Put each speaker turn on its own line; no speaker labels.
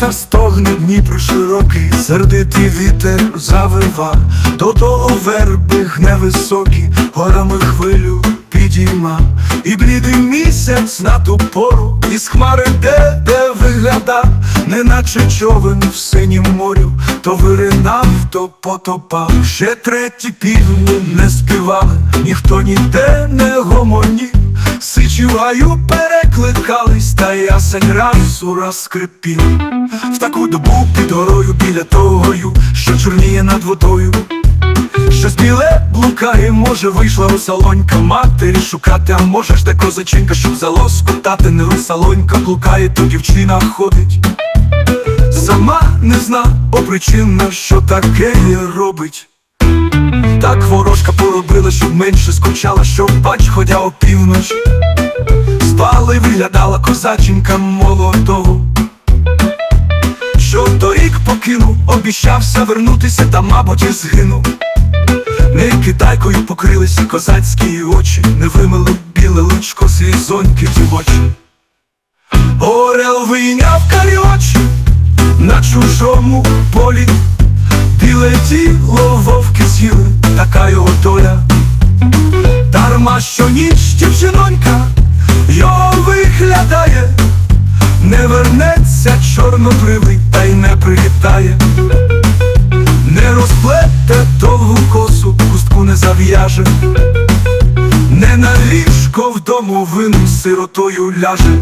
та стогне Дніпро широкий, сердитий вітер завива, до того верби невисокі, горами хвилю підійма, і блідий місяць на ту пору, із хмари де, де вигляда, неначе човен в синім морю, то виринав, то потопав. Ще треті півні не співали, ніхто ніде не гомоняв. Гаю перекликались, та ясень раз ураз скрипів. В таку добу під горою біля того, що чорніє над водою. Щось біле блукає, може вийшла русалонька матері шукати, а може ж де козаченька, щоб взяло скутати, не русалонька блукає, то дівчина ходить. Сама не зна, о причина, що таке робить. Так ворожка поробила, щоб менше скучала, щоб бач, ходя опівночі. Спала виглядала козаченька молодого. Що торік покинув, обіщався вернутися, та, мабуть, і згинув. Не китайкою покрилися козацькі очі, не вимили біле личко слізоньки дівочі. Орел вийняв карі очі на чужому полі, біле тіло вовки з'їли, така його доля. Дарма що ніч дівчинонька його виглядає, не вернеться чорнобривий та й не привітає, не розплете довгу косу, пустку не зав'яже, не на ліжко вдому вину сиротою ляже.